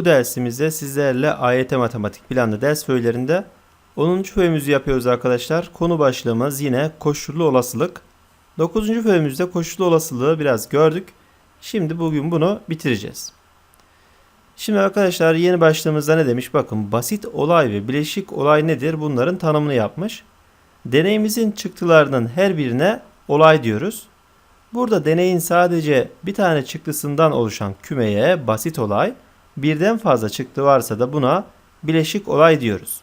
Bu dersimizde sizlerle AYT Matematik planlı ders föylerinde 10. föyümüzü yapıyoruz arkadaşlar. Konu başlığımız yine koşullu olasılık. 9. föyümüzde koşullu olasılığı biraz gördük. Şimdi bugün bunu bitireceğiz. Şimdi arkadaşlar yeni başlığımızda ne demiş? Bakın basit olay ve bileşik olay nedir? Bunların tanımını yapmış. Deneyimizin çıktılarının her birine olay diyoruz. Burada deneyin sadece bir tane çıktısından oluşan kümeye basit olay, birden fazla çıktı varsa da buna bileşik olay diyoruz.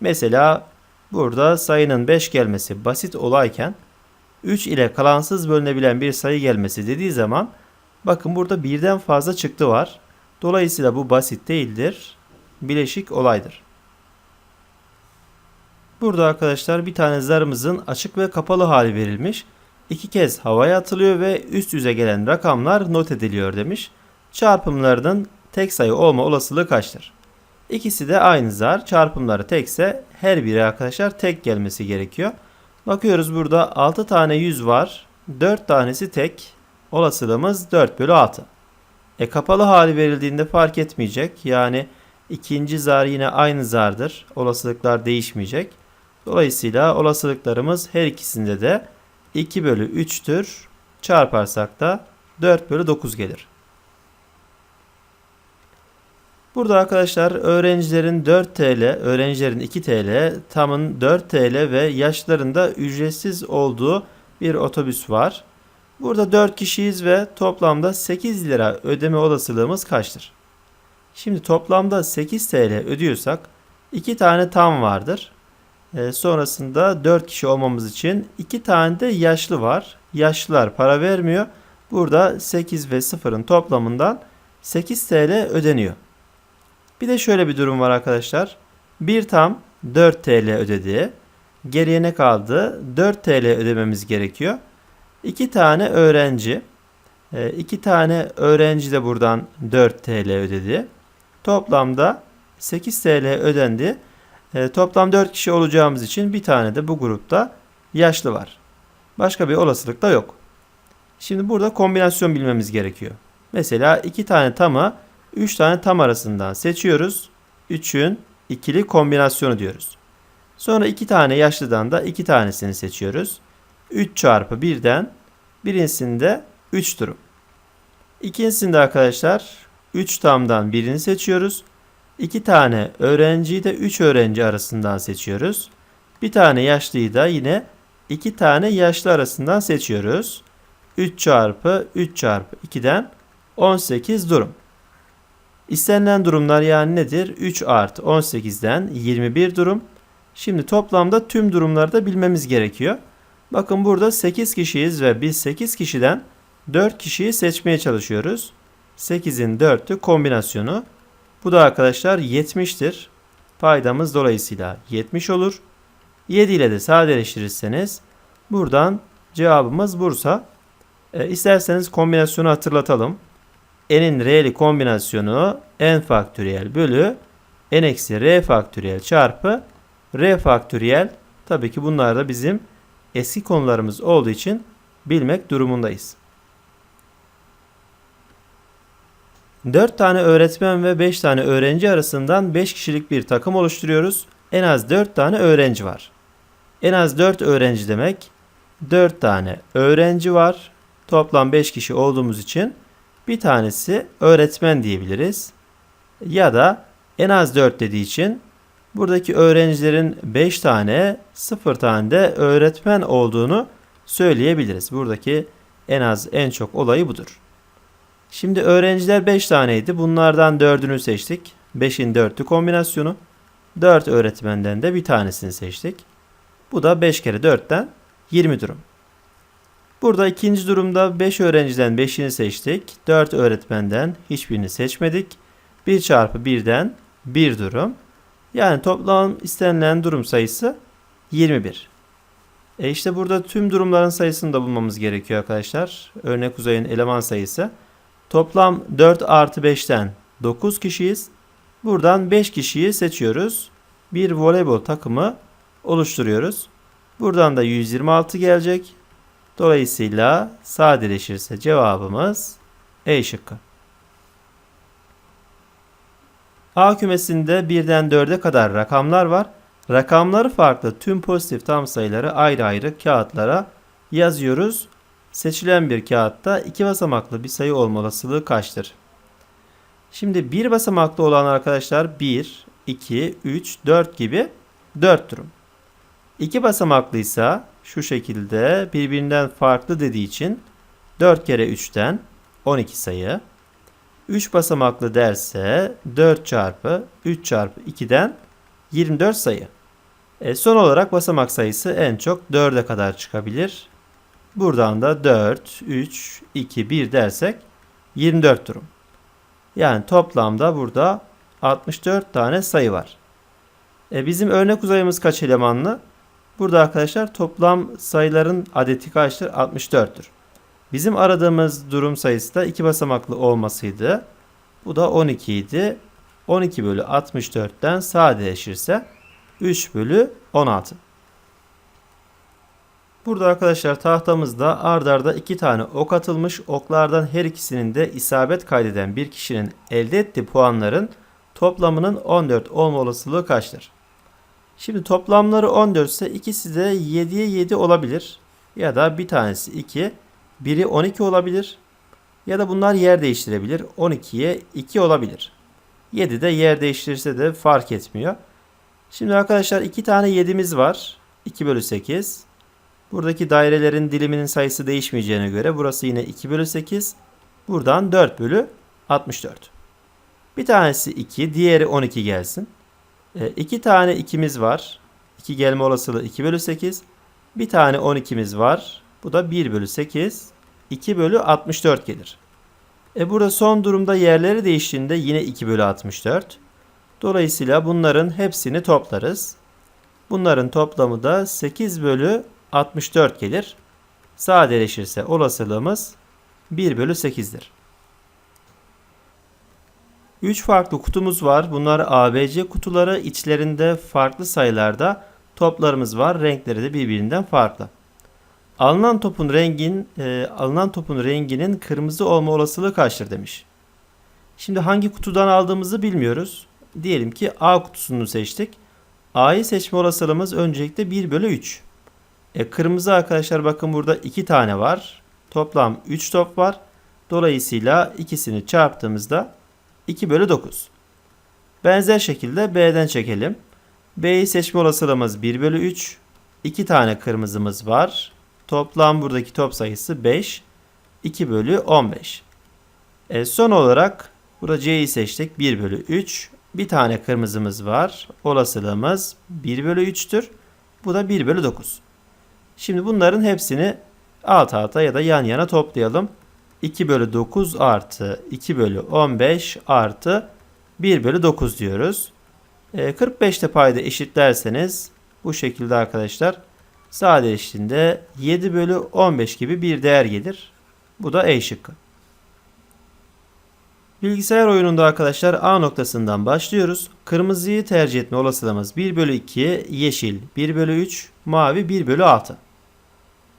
Mesela burada sayının 5 gelmesi basit olayken 3 ile kalansız bölünebilen bir sayı gelmesi dediği zaman bakın burada birden fazla çıktı var. Dolayısıyla bu basit değildir. Bileşik olaydır. Burada arkadaşlar bir tane zarımızın açık ve kapalı hali verilmiş. İki kez havaya atılıyor ve üst yüze gelen rakamlar not ediliyor demiş. Çarpımlarının tek sayı olma olasılığı kaçtır? İkisi de aynı zar. Çarpımları tekse her biri arkadaşlar tek gelmesi gerekiyor. Bakıyoruz burada 6 tane 100 var. 4 tanesi tek. Olasılığımız 4 bölü 6. E kapalı hali verildiğinde fark etmeyecek. Yani ikinci zar yine aynı zardır. Olasılıklar değişmeyecek. Dolayısıyla olasılıklarımız her ikisinde de 2 bölü 3'tür. Çarparsak da 4 bölü 9 gelir. Burada arkadaşlar öğrencilerin 4 TL, öğrencilerin 2 TL, tamın 4 TL ve yaşlarında ücretsiz olduğu bir otobüs var. Burada 4 kişiyiz ve toplamda 8 lira ödeme olasılığımız kaçtır? Şimdi toplamda 8 TL ödüyorsak 2 tane tam vardır. E, sonrasında 4 kişi olmamız için 2 tane de yaşlı var. Yaşlılar para vermiyor. Burada 8 ve 0'ın toplamından 8 TL ödeniyor. Bir de şöyle bir durum var arkadaşlar. Bir tam 4 TL ödedi. Geriye ne kaldı? 4 TL ödememiz gerekiyor. 2 tane öğrenci. 2 tane öğrenci de buradan 4 TL ödedi. Toplamda 8 TL ödendi. E, toplam 4 kişi olacağımız için bir tane de bu grupta yaşlı var. Başka bir olasılık da yok. Şimdi burada kombinasyon bilmemiz gerekiyor. Mesela 2 tane tamı 3 tane tam arasından seçiyoruz. 3'ün ikili kombinasyonu diyoruz. Sonra 2 tane yaşlıdan da 2 tanesini seçiyoruz. 3 çarpı 1'den birincisinde 3 durum. İkincisinde arkadaşlar 3 tamdan birini seçiyoruz. 2 tane öğrenciyi de 3 öğrenci arasından seçiyoruz. Bir tane yaşlıyı da yine 2 tane yaşlı arasından seçiyoruz. 3 çarpı 3 çarpı 2'den 18 durum. İstenilen durumlar yani nedir? 3 artı 18'den 21 durum. Şimdi toplamda tüm durumları da bilmemiz gerekiyor. Bakın burada 8 kişiyiz ve biz 8 kişiden 4 kişiyi seçmeye çalışıyoruz. 8'in 4'lü kombinasyonu. Bu da arkadaşlar 70'tir. Paydamız dolayısıyla 70 olur. 7 ile de sadeleştirirseniz buradan cevabımız Bursa. E, isterseniz kombinasyonu hatırlatalım. N'in r'li kombinasyonu n faktöriyel bölü n eksi r faktöriyel çarpı r faktöriyel. Tabii ki bunlar da bizim eski konularımız olduğu için bilmek durumundayız. 4 tane öğretmen ve 5 tane öğrenci arasından 5 kişilik bir takım oluşturuyoruz. En az 4 tane öğrenci var. En az 4 öğrenci demek 4 tane öğrenci var. Toplam 5 kişi olduğumuz için bir tanesi öğretmen diyebiliriz. Ya da en az 4 dediği için buradaki öğrencilerin 5 tane 0 tane de öğretmen olduğunu söyleyebiliriz. Buradaki en az en çok olayı budur. Şimdi öğrenciler 5 taneydi. Bunlardan 4'ünü seçtik. 5'in 4'lü kombinasyonu. 4 öğretmenden de bir tanesini seçtik. Bu da 5 kere 4'ten 20 durum. Burada ikinci durumda 5 öğrenciden 5'ini seçtik. 4 öğretmenden hiçbirini seçmedik. 1 çarpı 1'den 1 durum. Yani toplam istenilen durum sayısı 21. E işte burada tüm durumların sayısını da bulmamız gerekiyor arkadaşlar. Örnek uzayın eleman sayısı. Toplam 4 artı 5'ten 9 kişiyiz. Buradan 5 kişiyi seçiyoruz. Bir voleybol takımı oluşturuyoruz. Buradan da 126 gelecek. Dolayısıyla sadeleşirse cevabımız E şıkkı. A kümesinde birden 4'e kadar rakamlar var. Rakamları farklı tüm pozitif tam sayıları ayrı ayrı kağıtlara yazıyoruz. Seçilen bir kağıtta iki basamaklı bir sayı olma olasılığı kaçtır? Şimdi bir basamaklı olan arkadaşlar 1, 2, 3, 4 gibi 4 durum. İki basamaklıysa şu şekilde birbirinden farklı dediği için 4 kere 3'ten 12 sayı. 3 basamaklı derse 4 çarpı 3 çarpı 2'den 24 sayı. E, son olarak basamak sayısı en çok 4'e kadar çıkabilir. Buradan da 4, 3, 2, 1 dersek 24 durum. Yani toplamda burada 64 tane sayı var. E, bizim örnek uzayımız kaç elemanlı? Burada arkadaşlar toplam sayıların adeti kaçtır? 64'tür. Bizim aradığımız durum sayısı da 2 basamaklı olmasıydı. Bu da 12 idi. 12 bölü 64'ten sadeleşirse 3 bölü 16. Burada arkadaşlar tahtamızda ardarda iki tane ok atılmış. Oklardan her ikisinin de isabet kaydeden bir kişinin elde ettiği puanların toplamının 14 olma olasılığı kaçtır? Şimdi toplamları 14 ise ikisi de 7'ye 7 olabilir. Ya da bir tanesi 2, biri 12 olabilir. Ya da bunlar yer değiştirebilir. 12'ye 2 olabilir. 7 de yer değiştirirse de fark etmiyor. Şimdi arkadaşlar iki tane 7'miz var. 2 bölü 8. Buradaki dairelerin diliminin sayısı değişmeyeceğine göre burası yine 2 bölü 8. Buradan 4 bölü 64. Bir tanesi 2, diğeri 12 gelsin. E, tane 2'miz var. 2 gelme olasılığı 2 bölü 8. Bir tane 12'miz var. Bu da 1 bölü 8. 2 bölü 64 gelir. E burada son durumda yerleri değiştiğinde yine 2 bölü 64. Dolayısıyla bunların hepsini toplarız. Bunların toplamı da 8 bölü 64 gelir. Sadeleşirse olasılığımız 1 bölü 8'dir. 3 farklı kutumuz var. Bunlar ABC kutuları. İçlerinde farklı sayılarda toplarımız var. Renkleri de birbirinden farklı. Alınan topun rengin e, alınan topun renginin kırmızı olma olasılığı kaçtır demiş. Şimdi hangi kutudan aldığımızı bilmiyoruz. Diyelim ki A kutusunu seçtik. A'yı seçme olasılığımız öncelikle 1 bölü 3. E, kırmızı arkadaşlar bakın burada 2 tane var. Toplam 3 top var. Dolayısıyla ikisini çarptığımızda 2 bölü 9. Benzer şekilde B'den çekelim. B'yi seçme olasılığımız 1 bölü 3. 2 tane kırmızımız var. Toplam buradaki top sayısı 5. 2 bölü 15. E, son olarak burada C'yi seçtik. 1 bölü 3. Bir tane kırmızımız var. Olasılığımız 1 bölü 3'tür. Bu da 1 bölü 9. Şimdi bunların hepsini alt alta ya da yan yana toplayalım. 2 bölü 9 artı 2 bölü 15 artı 1 bölü 9 diyoruz. E, 45'te payda eşitlerseniz bu şekilde arkadaşlar sadeleştiğinde 7 bölü 15 gibi bir değer gelir. Bu da E şıkkı. Bilgisayar oyununda arkadaşlar A noktasından başlıyoruz. Kırmızıyı tercih etme olasılığımız 1 bölü 2, yeşil 1 bölü 3, mavi 1 bölü 6.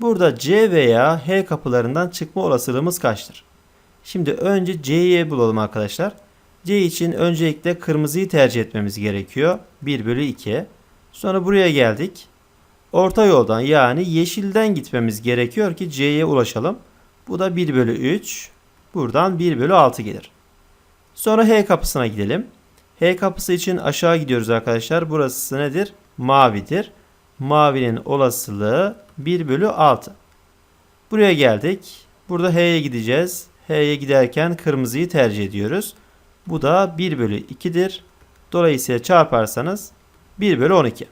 Burada C veya H kapılarından çıkma olasılığımız kaçtır? Şimdi önce C'yi bulalım arkadaşlar. C için öncelikle kırmızıyı tercih etmemiz gerekiyor. 1 bölü 2. Sonra buraya geldik. Orta yoldan yani yeşilden gitmemiz gerekiyor ki C'ye ulaşalım. Bu da 1 bölü 3. Buradan 1 bölü 6 gelir. Sonra H kapısına gidelim. H kapısı için aşağı gidiyoruz arkadaşlar. Burası nedir? Mavidir. Mavinin olasılığı 1 bölü 6. Buraya geldik. Burada H'ye gideceğiz. H'ye giderken kırmızıyı tercih ediyoruz. Bu da 1 bölü 2'dir. Dolayısıyla çarparsanız 1 bölü 12.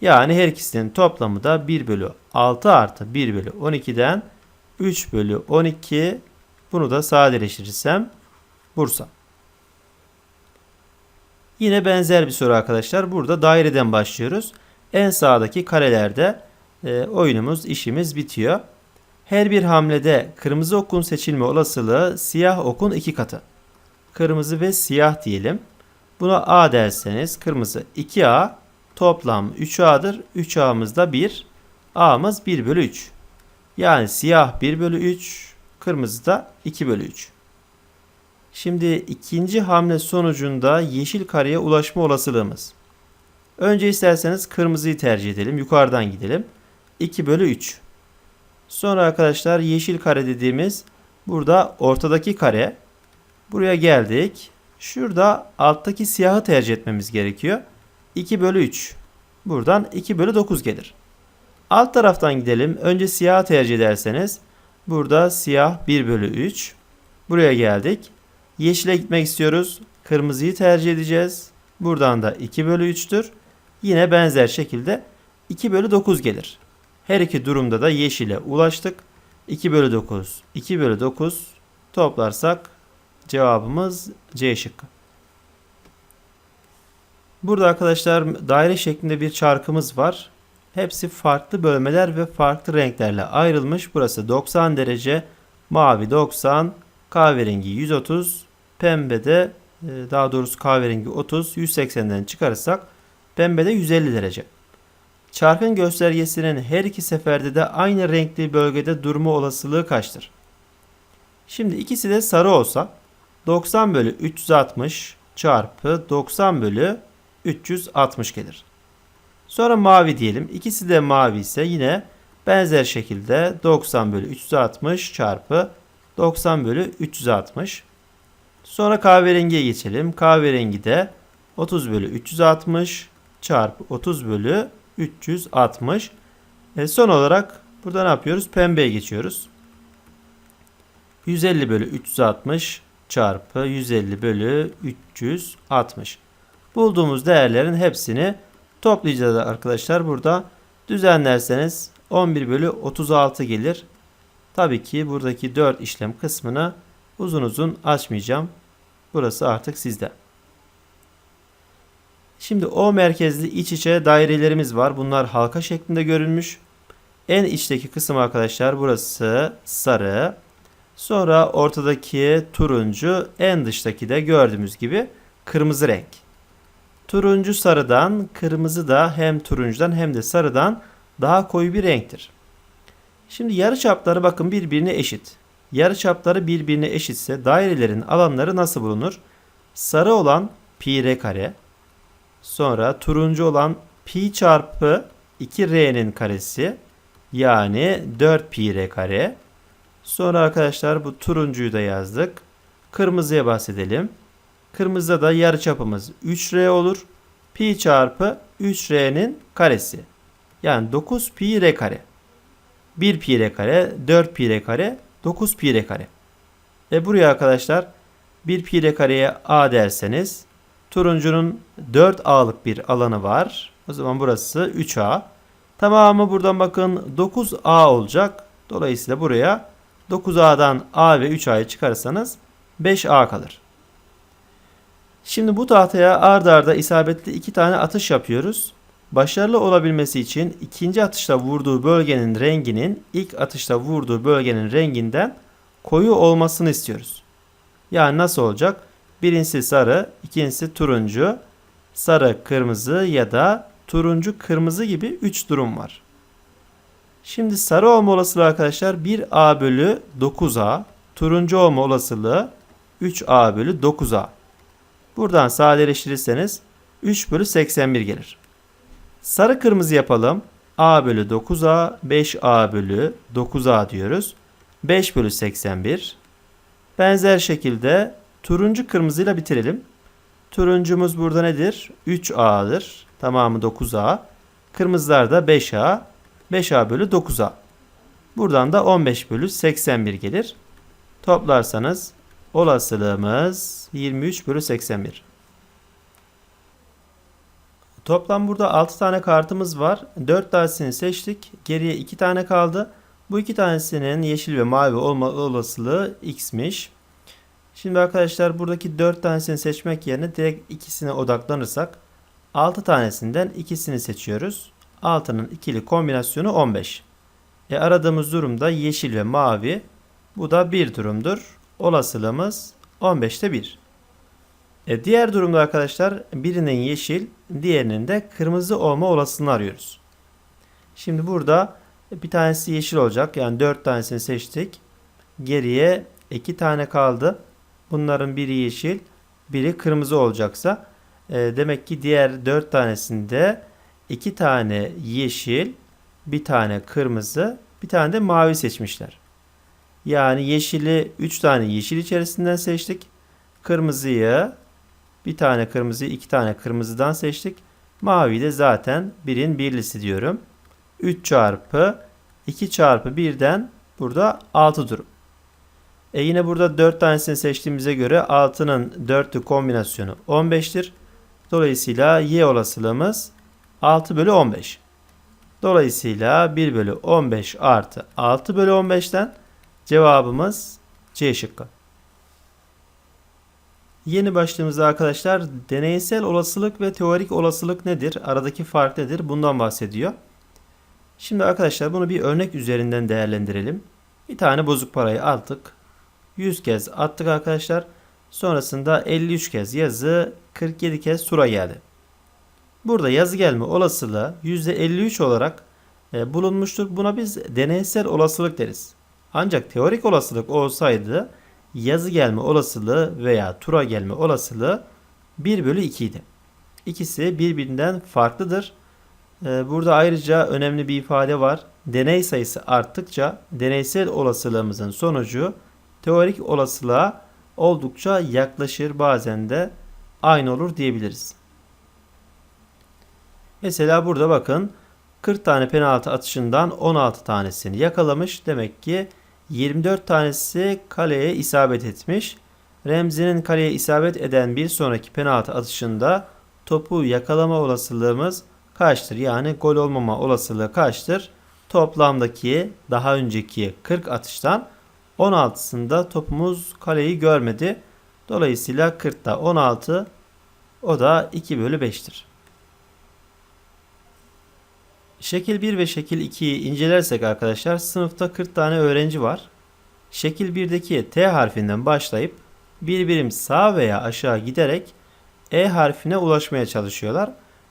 Yani her ikisinin toplamı da 1 bölü 6 artı 1 bölü 12'den 3 bölü 12. Bunu da sadeleştirirsem Bursa. Yine benzer bir soru arkadaşlar. Burada daireden başlıyoruz. En sağdaki karelerde e, oyunumuz, işimiz bitiyor. Her bir hamlede kırmızı okun seçilme olasılığı siyah okun iki katı. Kırmızı ve siyah diyelim. Buna A derseniz kırmızı 2A toplam 3A'dır. 3A'mız da 1. A'mız 1 bölü 3. Yani siyah 1 bölü 3, kırmızı da 2 bölü 3. Şimdi ikinci hamle sonucunda yeşil kareye ulaşma olasılığımız. Önce isterseniz kırmızıyı tercih edelim. Yukarıdan gidelim. 2 bölü 3. Sonra arkadaşlar yeşil kare dediğimiz burada ortadaki kare. Buraya geldik. Şurada alttaki siyahı tercih etmemiz gerekiyor. 2 bölü 3. Buradan 2 bölü 9 gelir. Alt taraftan gidelim. Önce siyah tercih ederseniz burada siyah 1 bölü 3. Buraya geldik. Yeşile gitmek istiyoruz. Kırmızıyı tercih edeceğiz. Buradan da 2 bölü 3'tür. Yine benzer şekilde 2 bölü 9 gelir. Her iki durumda da yeşile ulaştık. 2 bölü 9, 2 bölü 9 toplarsak cevabımız C şıkkı. Burada arkadaşlar daire şeklinde bir çarkımız var. Hepsi farklı bölmeler ve farklı renklerle ayrılmış. Burası 90 derece, mavi 90, kahverengi 130, pembe de e, daha doğrusu kahverengi 30, 180'den çıkarırsak pembe de 150 derece. Çarkın göstergesinin her iki seferde de aynı renkli bölgede durma olasılığı kaçtır? Şimdi ikisi de sarı olsa 90 bölü 360 çarpı 90 bölü 360 gelir. Sonra mavi diyelim. İkisi de mavi ise yine benzer şekilde 90 bölü 360 çarpı 90 bölü 360. Sonra kahverengiye geçelim. Kahverengi de 30 bölü 360 çarpı 30 bölü 360. E son olarak burada ne yapıyoruz? Pembeye geçiyoruz. 150 bölü 360 çarpı 150 bölü 360. Bulduğumuz değerlerin hepsini toplayacağız arkadaşlar. Burada düzenlerseniz 11 bölü 36 gelir. Tabii ki buradaki 4 işlem kısmını uzun uzun açmayacağım. Burası artık sizde. Şimdi O merkezli iç içe dairelerimiz var. Bunlar halka şeklinde görülmüş. En içteki kısım arkadaşlar burası sarı. Sonra ortadaki turuncu, en dıştaki de gördüğümüz gibi kırmızı renk. Turuncu sarıdan, kırmızı da hem turuncudan hem de sarıdan daha koyu bir renktir. Şimdi yarıçapları bakın birbirine eşit. Yarıçapları birbirine eşitse dairelerin alanları nasıl bulunur? Sarı olan pi r kare, sonra turuncu olan pi çarpı 2r'nin karesi yani 4 pi r kare. Sonra arkadaşlar bu turuncuyu da yazdık. Kırmızıya bahsedelim. Kırmızıda da yarıçapımız 3r olur. Pi çarpı 3r'nin karesi. Yani 9 pi r kare. 1 pi r kare, 4 pi r kare, 9 pi r kare. E buraya arkadaşlar 1 pi r kareye a derseniz turuncunun 4a'lık bir alanı var. O zaman burası 3a. Tamamı buradan bakın 9a olacak. Dolayısıyla buraya 9a'dan a ve 3a'yı çıkarırsanız 5a kalır. Şimdi bu tahtaya ard arda isabetli iki tane atış yapıyoruz. Başarılı olabilmesi için ikinci atışta vurduğu bölgenin renginin ilk atışta vurduğu bölgenin renginden koyu olmasını istiyoruz. Yani nasıl olacak? Birincisi sarı, ikincisi turuncu, sarı, kırmızı ya da turuncu, kırmızı gibi 3 durum var. Şimdi sarı olma olasılığı arkadaşlar 1A bölü 9A, turuncu olma olasılığı 3A bölü 9A. Buradan sadeleştirirseniz 3 bölü 81 gelir. Sarı kırmızı yapalım. A bölü 9A, 5A bölü 9A diyoruz. 5 bölü 81. Benzer şekilde turuncu kırmızıyla bitirelim. Turuncumuz burada nedir? 3A'dır. Tamamı 9A. Kırmızılar da 5A. 5A bölü 9A. Buradan da 15 bölü 81 gelir. Toplarsanız olasılığımız 23 bölü 81. Toplam burada 6 tane kartımız var. 4 tanesini seçtik. Geriye 2 tane kaldı. Bu iki tanesinin yeşil ve mavi olma olasılığı x'miş. Şimdi arkadaşlar buradaki 4 tanesini seçmek yerine direkt ikisine odaklanırsak 6 tanesinden ikisini seçiyoruz. 6'nın ikili kombinasyonu 15. E aradığımız durumda yeşil ve mavi. Bu da bir durumdur. Olasılığımız 15'te 1. E diğer durumda arkadaşlar birinin yeşil, diğerinin de kırmızı olma olasılığını arıyoruz. Şimdi burada bir tanesi yeşil olacak. Yani 4 tanesini seçtik. Geriye 2 tane kaldı. Bunların biri yeşil, biri kırmızı olacaksa e, demek ki diğer 4 tanesinde 2 tane yeşil, bir tane kırmızı, bir tane de mavi seçmişler. Yani yeşili 3 tane yeşil içerisinden seçtik. Kırmızıyı bir tane kırmızıyı iki tane kırmızıdan seçtik. Mavi de zaten birin birlisi diyorum. 3 çarpı 2 çarpı 1'den burada 6 durum. E yine burada 4 tanesini seçtiğimize göre 6'nın 4'lü kombinasyonu 15'tir. Dolayısıyla y olasılığımız 6 bölü 15. Dolayısıyla 1 bölü 15 artı 6 bölü 15'ten cevabımız C şıkkı. Yeni başlığımızda arkadaşlar deneysel olasılık ve teorik olasılık nedir? Aradaki fark nedir? Bundan bahsediyor. Şimdi arkadaşlar bunu bir örnek üzerinden değerlendirelim. Bir tane bozuk parayı aldık. 100 kez attık arkadaşlar. Sonrasında 53 kez yazı, 47 kez sura geldi. Burada yazı gelme olasılığı %53 olarak e, bulunmuştur. Buna biz deneysel olasılık deriz. Ancak teorik olasılık olsaydı yazı gelme olasılığı veya tura gelme olasılığı 1 bölü 2 idi. İkisi birbirinden farklıdır. Ee, Burada ayrıca önemli bir ifade var. Deney sayısı arttıkça deneysel olasılığımızın sonucu teorik olasılığa oldukça yaklaşır bazen de aynı olur diyebiliriz. Mesela burada bakın 40 tane penaltı atışından 16 tanesini yakalamış. Demek ki 24 tanesi kaleye isabet etmiş. Remzi'nin kaleye isabet eden bir sonraki penaltı atışında topu yakalama olasılığımız kaçtır? Yani gol olmama olasılığı kaçtır? Toplamdaki daha önceki 40 atıştan 16'sında topumuz kaleyi görmedi. Dolayısıyla 40'ta 16 o da 2 bölü 5'tir. Şekil 1 ve şekil 2'yi incelersek arkadaşlar sınıfta 40 tane öğrenci var. Şekil 1'deki T harfinden başlayıp bir birim sağ veya aşağı giderek E harfine ulaşmaya çalışıyorlar.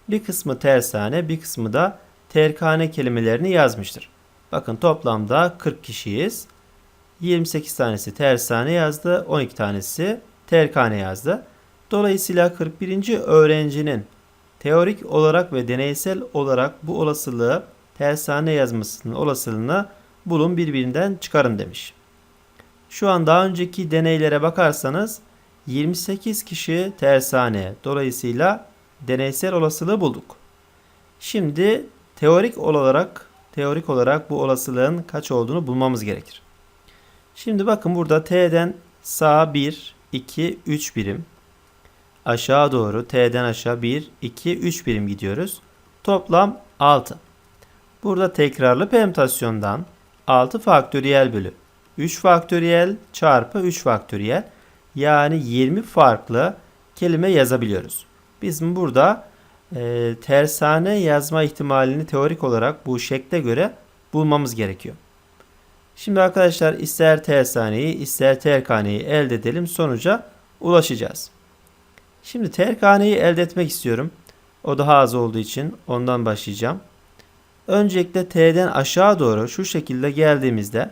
Bir kısmı tersane bir kısmı da terkane kelimelerini yazmıştır. Bakın toplamda 40 kişiyiz. 28 tanesi tersane yazdı, 12 tanesi terkane yazdı. Dolayısıyla 41. öğrencinin teorik olarak ve deneysel olarak bu olasılığı tersane yazmasının olasılığını bulun birbirinden çıkarın demiş. Şu an daha önceki deneylere bakarsanız 28 kişi tersane. Dolayısıyla deneysel olasılığı bulduk. Şimdi teorik olarak teorik olarak bu olasılığın kaç olduğunu bulmamız gerekir. Şimdi bakın burada T'den sağa 1, 2, 3 birim. Aşağı doğru T'den aşağı 1, 2, 3 birim gidiyoruz. Toplam 6. Burada tekrarlı permütasyondan 6 faktöriyel bölü 3 faktöriyel çarpı 3 faktöriyel yani 20 farklı kelime yazabiliyoruz. Bizim burada e, tersane yazma ihtimalini teorik olarak bu şekle göre bulmamız gerekiyor. Şimdi arkadaşlar ister tersaneyi ister terkaneyi elde edelim sonuca ulaşacağız. Şimdi terkaneyi elde etmek istiyorum. O daha az olduğu için ondan başlayacağım. Öncelikle T'den aşağı doğru şu şekilde geldiğimizde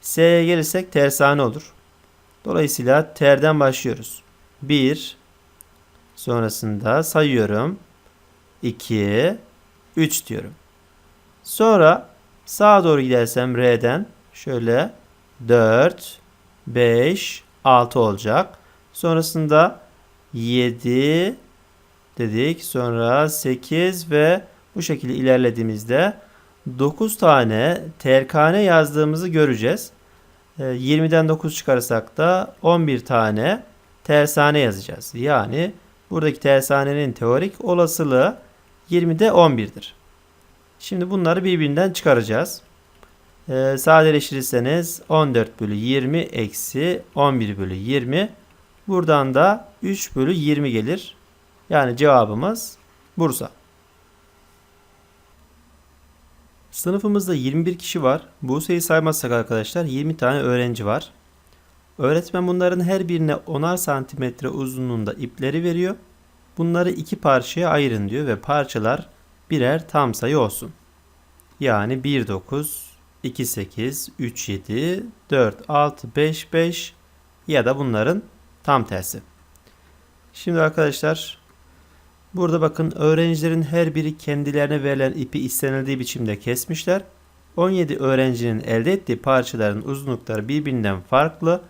S'ye gelirsek tersane olur. Dolayısıyla terden başlıyoruz. 1 sonrasında sayıyorum. 2 3 diyorum. Sonra sağa doğru gidersem R'den şöyle 4 5 6 olacak. Sonrasında 7 dedik. Sonra 8 ve bu şekilde ilerlediğimizde 9 tane terkane yazdığımızı göreceğiz. 20'den 9 çıkarırsak da 11 tane tersane yazacağız. Yani buradaki tersanenin teorik olasılığı 20'de 11'dir. Şimdi bunları birbirinden çıkaracağız. Ee, sadeleştirirseniz 14 bölü 20 eksi 11 bölü 20. Buradan da 3 bölü 20 gelir. Yani cevabımız Bursa. Sınıfımızda 21 kişi var. Buse'yi saymazsak arkadaşlar 20 tane öğrenci var. Öğretmen bunların her birine 10'ar santimetre uzunluğunda ipleri veriyor. Bunları iki parçaya ayırın diyor ve parçalar birer tam sayı olsun. Yani 1, 9, 2, 8, 3, 7, 4, 6, 5, 5 ya da bunların Tam tersi. Şimdi arkadaşlar burada bakın öğrencilerin her biri kendilerine verilen ipi istenildiği biçimde kesmişler. 17 öğrencinin elde ettiği parçaların uzunlukları birbirinden farklı.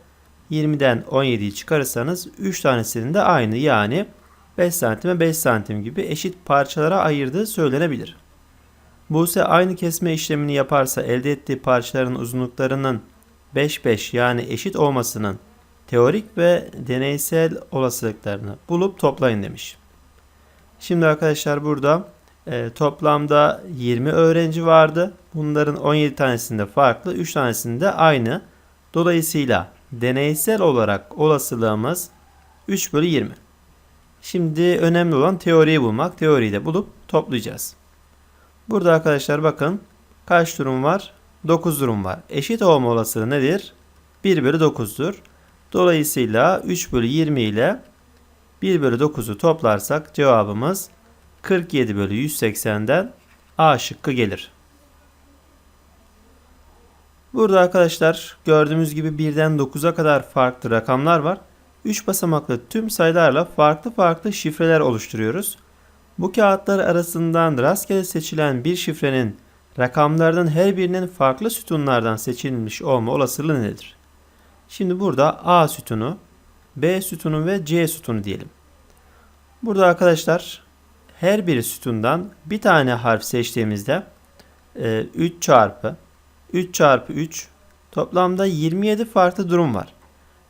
20'den 17'yi çıkarırsanız 3 tanesinin de aynı yani 5 santime 5 santim gibi eşit parçalara ayırdığı söylenebilir. Buse aynı kesme işlemini yaparsa elde ettiği parçaların uzunluklarının 5-5 yani eşit olmasının teorik ve deneysel olasılıklarını bulup toplayın demiş. Şimdi arkadaşlar burada e, toplamda 20 öğrenci vardı. Bunların 17 tanesinde farklı, 3 tanesinde aynı. Dolayısıyla deneysel olarak olasılığımız 3 bölü 20. Şimdi önemli olan teoriyi bulmak. Teoriyi de bulup toplayacağız. Burada arkadaşlar bakın kaç durum var? 9 durum var. Eşit olma olasılığı nedir? 1 bölü 9'dur. Dolayısıyla 3 bölü 20 ile 1 bölü 9'u toplarsak cevabımız 47 bölü 180'den A şıkkı gelir. Burada arkadaşlar gördüğümüz gibi 1'den 9'a kadar farklı rakamlar var. 3 basamaklı tüm sayılarla farklı farklı şifreler oluşturuyoruz. Bu kağıtlar arasından rastgele seçilen bir şifrenin rakamlardan her birinin farklı sütunlardan seçilmiş olma olasılığı nedir? Şimdi burada A sütunu, B sütunu ve C sütunu diyelim. Burada arkadaşlar her bir sütundan bir tane harf seçtiğimizde 3 çarpı 3 çarpı 3 toplamda 27 farklı durum var.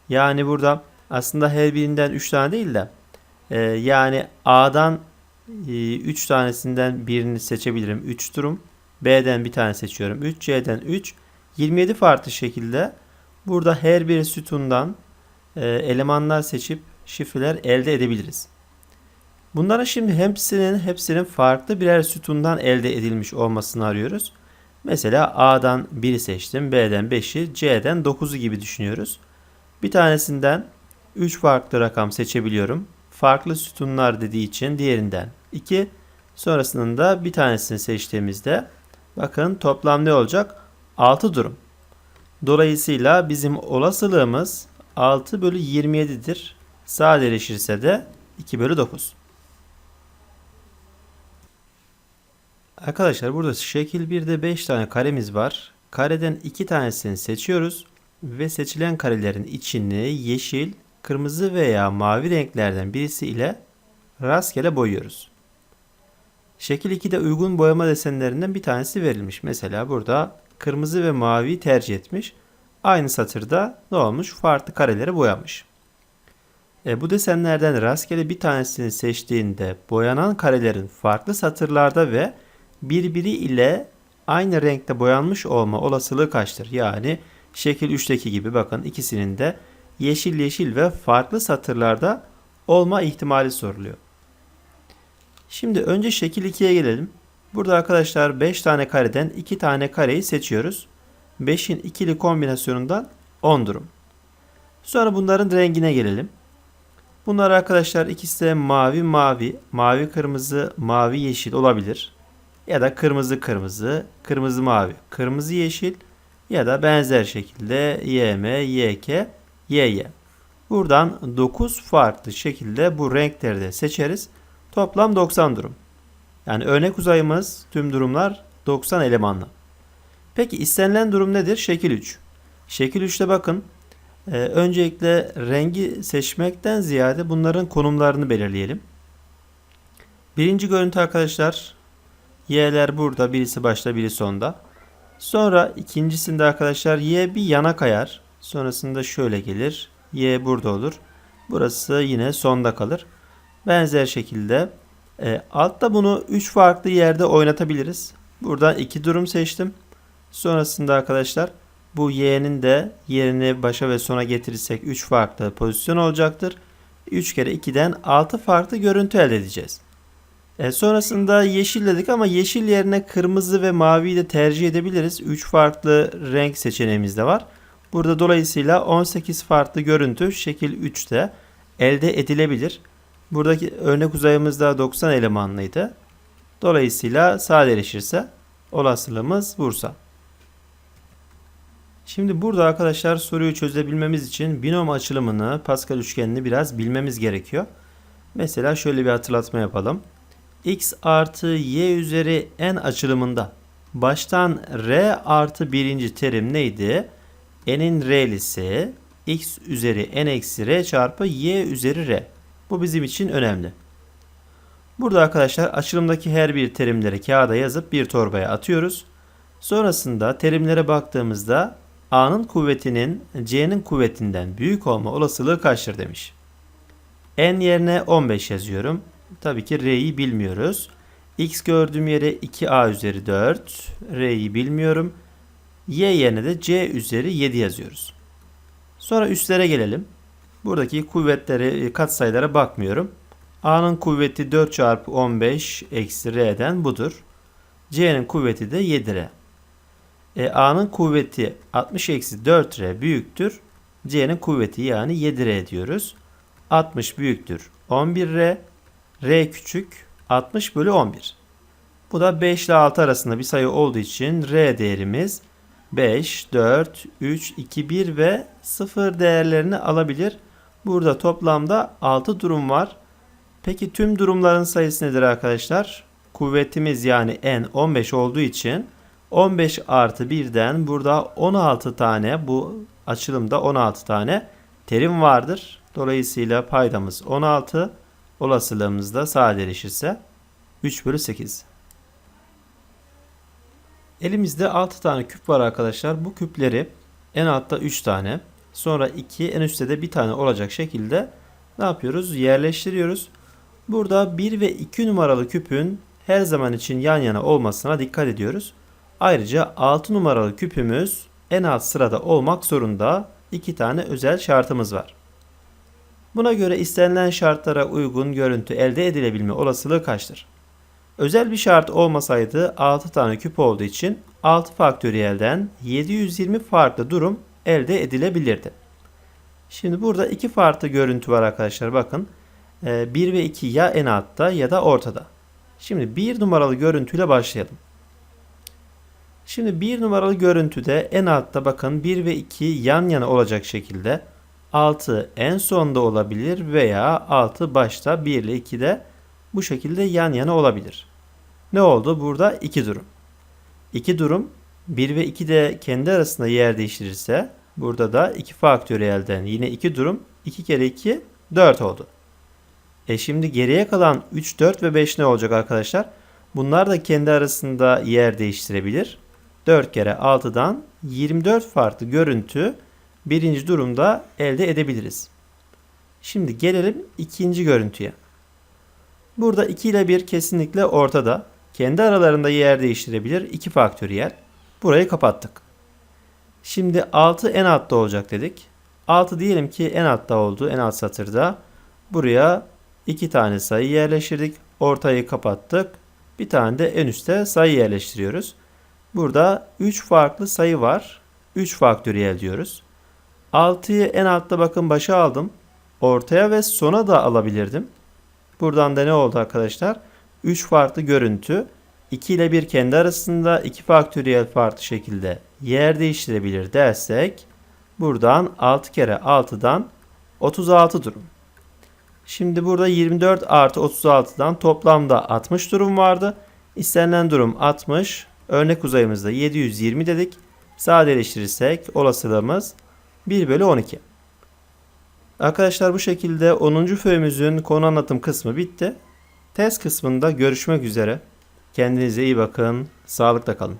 Yani burada aslında her birinden 3 tane değil de e, yani A'dan 3 tanesinden birini seçebilirim. 3 durum. B'den bir tane seçiyorum. 3. C'den 3. 27 farklı şekilde burada her bir sütundan e, elemanlar seçip şifreler elde edebiliriz. Bunların şimdi hepsinin hepsinin farklı birer sütundan elde edilmiş olmasını arıyoruz. Mesela A'dan 1'i seçtim, B'den 5'i, C'den 9'u gibi düşünüyoruz. Bir tanesinden 3 farklı rakam seçebiliyorum. Farklı sütunlar dediği için diğerinden 2. Sonrasında bir tanesini seçtiğimizde bakın toplam ne olacak? 6 durum. Dolayısıyla bizim olasılığımız 6 bölü 27'dir. Sadeleşirse de 2 bölü 9. Arkadaşlar burada şekil 1'de 5 tane karemiz var. Kareden 2 tanesini seçiyoruz ve seçilen karelerin içini yeşil, kırmızı veya mavi renklerden birisi ile rastgele boyuyoruz. Şekil 2'de uygun boyama desenlerinden bir tanesi verilmiş. Mesela burada kırmızı ve mavi tercih etmiş. Aynı satırda ne olmuş? Farklı kareleri boyamış. E, bu desenlerden rastgele bir tanesini seçtiğinde boyanan karelerin farklı satırlarda ve birbiri ile aynı renkte boyanmış olma olasılığı kaçtır? Yani şekil 3'teki gibi bakın ikisinin de yeşil yeşil ve farklı satırlarda olma ihtimali soruluyor. Şimdi önce şekil 2'ye gelelim. Burada arkadaşlar 5 tane kareden 2 tane kareyi seçiyoruz. 5'in ikili kombinasyonundan 10 durum. Sonra bunların rengine gelelim. Bunlar arkadaşlar ikisi de mavi mavi, mavi kırmızı, mavi yeşil olabilir. Ya da kırmızı kırmızı, kırmızı mavi, kırmızı yeşil ya da benzer şekilde YM, YK, YY. Buradan 9 farklı şekilde bu renkleri de seçeriz. Toplam 90 durum. Yani örnek uzayımız tüm durumlar 90 elemanlı. Peki istenilen durum nedir? Şekil 3. Şekil 3'te bakın. E, öncelikle rengi seçmekten ziyade bunların konumlarını belirleyelim. Birinci görüntü arkadaşlar Y'ler burada birisi başta biri sonda. Sonra ikincisinde arkadaşlar Y bir yana kayar. Sonrasında şöyle gelir. Y burada olur. Burası yine sonda kalır. Benzer şekilde e, altta bunu 3 farklı yerde oynatabiliriz. Buradan 2 durum seçtim. Sonrasında arkadaşlar bu y'nin de yerini başa ve sona getirirsek 3 farklı pozisyon olacaktır. 3 kere 2'den 6 farklı görüntü elde edeceğiz. E sonrasında yeşil dedik ama yeşil yerine kırmızı ve maviyi de tercih edebiliriz. 3 farklı renk seçeneğimiz de var. Burada dolayısıyla 18 farklı görüntü şekil 3'te elde edilebilir. Buradaki örnek uzayımız da 90 elemanlıydı. Dolayısıyla sadeleşirse olasılığımız Bursa. Şimdi burada arkadaşlar soruyu çözebilmemiz için binom açılımını, Pascal üçgenini biraz bilmemiz gerekiyor. Mesela şöyle bir hatırlatma yapalım. x artı y üzeri n açılımında baştan r artı birinci terim neydi? N'in r'lisi x üzeri n eksi r çarpı y üzeri r. Bu bizim için önemli. Burada arkadaşlar açılımdaki her bir terimleri kağıda yazıp bir torbaya atıyoruz. Sonrasında terimlere baktığımızda A'nın kuvvetinin C'nin kuvvetinden büyük olma olasılığı kaçtır demiş. N yerine 15 yazıyorum. Tabii ki R'yi bilmiyoruz. X gördüğüm yere 2A üzeri 4. R'yi bilmiyorum. Y yerine de C üzeri 7 yazıyoruz. Sonra üstlere gelelim. Buradaki kuvvetleri, katsayılara bakmıyorum. A'nın kuvveti 4 çarpı 15 eksi R'den budur. C'nin kuvveti de 7R. E, A'nın kuvveti 60 eksi 4R büyüktür. C'nin kuvveti yani 7R diyoruz. 60 büyüktür 11R. R küçük 60 bölü 11. Bu da 5 ile 6 arasında bir sayı olduğu için R değerimiz 5, 4, 3, 2, 1 ve 0 değerlerini alabilir. Burada toplamda 6 durum var. Peki tüm durumların sayısı nedir arkadaşlar? Kuvvetimiz yani n 15 olduğu için 15 artı 1'den burada 16 tane bu açılımda 16 tane terim vardır. Dolayısıyla paydamız 16. Olasılığımız da sadeleşirse 3 bölü 8. Elimizde 6 tane küp var arkadaşlar. Bu küpleri en altta 3 tane sonra 2 en üstte de bir tane olacak şekilde ne yapıyoruz? Yerleştiriyoruz. Burada 1 ve 2 numaralı küpün her zaman için yan yana olmasına dikkat ediyoruz. Ayrıca 6 numaralı küpümüz en alt sırada olmak zorunda. 2 tane özel şartımız var. Buna göre istenilen şartlara uygun görüntü elde edilebilme olasılığı kaçtır? Özel bir şart olmasaydı 6 tane küp olduğu için 6 faktöriyelden 720 farklı durum elde edilebilirdi. Şimdi burada iki farklı görüntü var arkadaşlar bakın. 1 ve 2 ya en altta ya da ortada. Şimdi 1 numaralı görüntüyle başlayalım. Şimdi 1 numaralı görüntüde en altta bakın 1 ve 2 yan yana olacak şekilde 6 en sonda olabilir veya 6 başta 1 ile 2 de bu şekilde yan yana olabilir. Ne oldu? Burada 2 durum. 2 durum 1 ve 2 de kendi arasında yer değiştirirse burada da 2 faktöriyelden yine 2 durum 2 kere 2 4 oldu. E şimdi geriye kalan 3, 4 ve 5 ne olacak arkadaşlar? Bunlar da kendi arasında yer değiştirebilir. 4 kere 6'dan 24 farklı görüntü birinci durumda elde edebiliriz. Şimdi gelelim ikinci görüntüye. Burada 2 ile 1 kesinlikle ortada. Kendi aralarında yer değiştirebilir 2 faktöriyel. Burayı kapattık. Şimdi 6 en altta olacak dedik. 6 diyelim ki en altta oldu en alt satırda. Buraya 2 tane sayı yerleştirdik. Ortayı kapattık. Bir tane de en üstte sayı yerleştiriyoruz. Burada 3 farklı sayı var. 3 faktöriyel diyoruz. 6'yı en altta bakın başa aldım. Ortaya ve sona da alabilirdim. Buradan da ne oldu arkadaşlar? 3 farklı görüntü. 2 ile 1 kendi arasında 2 faktöriyel farklı şekilde yer değiştirebilir dersek buradan 6 kere 6'dan 36 durum. Şimdi burada 24 artı 36'dan toplamda 60 durum vardı. İstenilen durum 60. Örnek uzayımızda 720 dedik. Sadeleştirirsek olasılığımız 1 bölü 12. Arkadaşlar bu şekilde 10. föyümüzün konu anlatım kısmı bitti. Test kısmında görüşmek üzere. Kendinize iyi bakın. Sağlıkla kalın.